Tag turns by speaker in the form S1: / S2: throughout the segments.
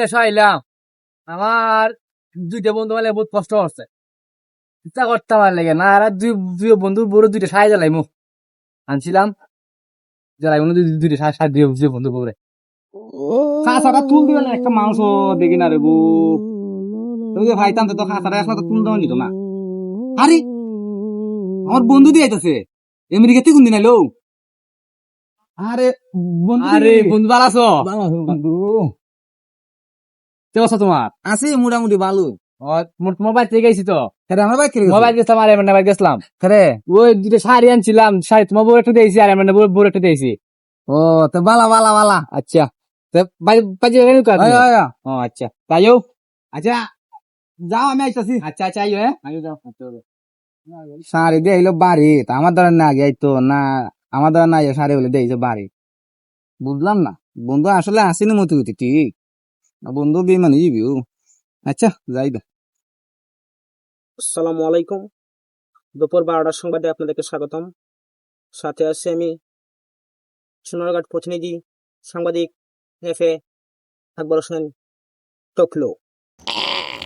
S1: দেশ আইলাম। আমার দুইটা বন্ধু মানে বহুত কষ্ট হচ্ছে। ইচ্ছা করতে আমার লাগে না আর দুই দুই বন্ধু বড় দুইটা মুখ আনছিলাম। দুইটা দুই বন্ধু বড়ে
S2: খাসাটা তুল দিবে না একটা মাংস দেখি না রে বউ। তুমি যে ভাইতাম তো খাসাটা তো তুল নিত না। আরে আমার বন্ধু দিয়ে আইতাছে। আমেরিকাতে কোন দিন আইলো? আরে বন্ধু
S1: আরে বন্ধু। কে তোমার?
S2: আছে মোটামুটি ভালো।
S1: মোবাইল থেকে গেছি তো?
S2: হ্যাঁ আমার বাইক
S1: মোবাইল গেছিলাম আর এমন গেছিলাম।
S2: হ্যাঁ।
S1: ওই দুটো শাড়ি আনছিলাম শাড়ি তোমার বউ একটা দিয়েছি আর এমন বউ একটা দিয়েছি।
S2: ও তো বালা বালা বালা।
S1: আচ্ছা। তো। ও আচ্ছা। তাইও
S2: আচ্ছা যাও আমি আইতাছি।
S1: আচ্ছা আচ্ছা আইও হ্যাঁ। যাও।
S2: দিয়ে আইলো বাড়ি। তা আমার দ্বারা না আগে আইতো না আমার দ্বারা না সারি বলে দিয়েছে বাড়ি। বুঝলাম না। বন্ধু আসলে আসেনি মতি ঠিক? বন্ধু বেমানি আচ্ছা যাই দা
S3: আসসালামু আলাইকুম দুপুর বারোটার সংবাদে আপনাদেরকে স্বাগতম সাথে আছি আমি সোনারঘাট প্রতিনিধি সাংবাদিক এফ এ আকবর হোসেন টকলো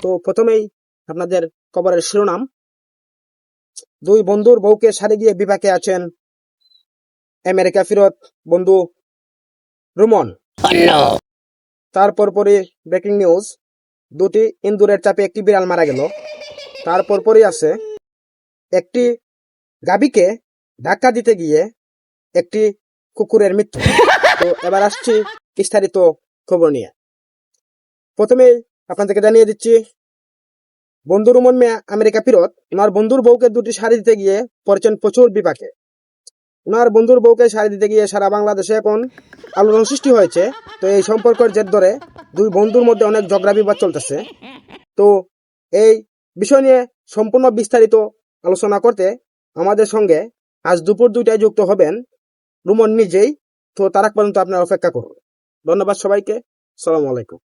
S3: তো প্রথমেই আপনাদের খবরের শিরোনাম। দুই বন্ধুর বউকে সারি দিয়ে বিপাকে আছেন আমেরিকা ফিরত বন্ধু রুমন। তারপর পরে ব্রেকিং নিউজ দুটি ইন্দুরের চাপে একটি বিড়াল মারা গেল। তারপর পরই আছে একটি গাবিকে ধাক্কা দিতে গিয়ে একটি কুকুরের মৃত্যু। তো এবার আসছি বিস্তারিত খবর নিয়ে। প্রথমে আপনাদেরকে জানিয়ে দিচ্ছি বন্ধু রুমন মেয়া আমেরিকা ফিরত। ওনার বন্ধুর বউকে দুটি শাড়ি দিতে গিয়ে পড়েছেন প্রচুর বিপাকে। ওনার বন্ধুর বউকে শাড়ি দিতে গিয়ে সারা বাংলাদেশে এখন আলোড়ন সৃষ্টি হয়েছে। তো এই সম্পর্কের জের ধরে দুই বন্ধুর মধ্যে অনেক ঝগড়া বিবাদ চলতেছে। তো এই বিষয় নিয়ে সম্পূর্ণ বিস্তারিত আলোচনা করতে আমাদের সঙ্গে আজ দুপুর দুইটায় যুক্ত হবেন রুমন নিজেই। তো তারাক পর্যন্ত আপনার অপেক্ষা করুন। ধন্যবাদ সবাইকে। সালাম আলাইকুম।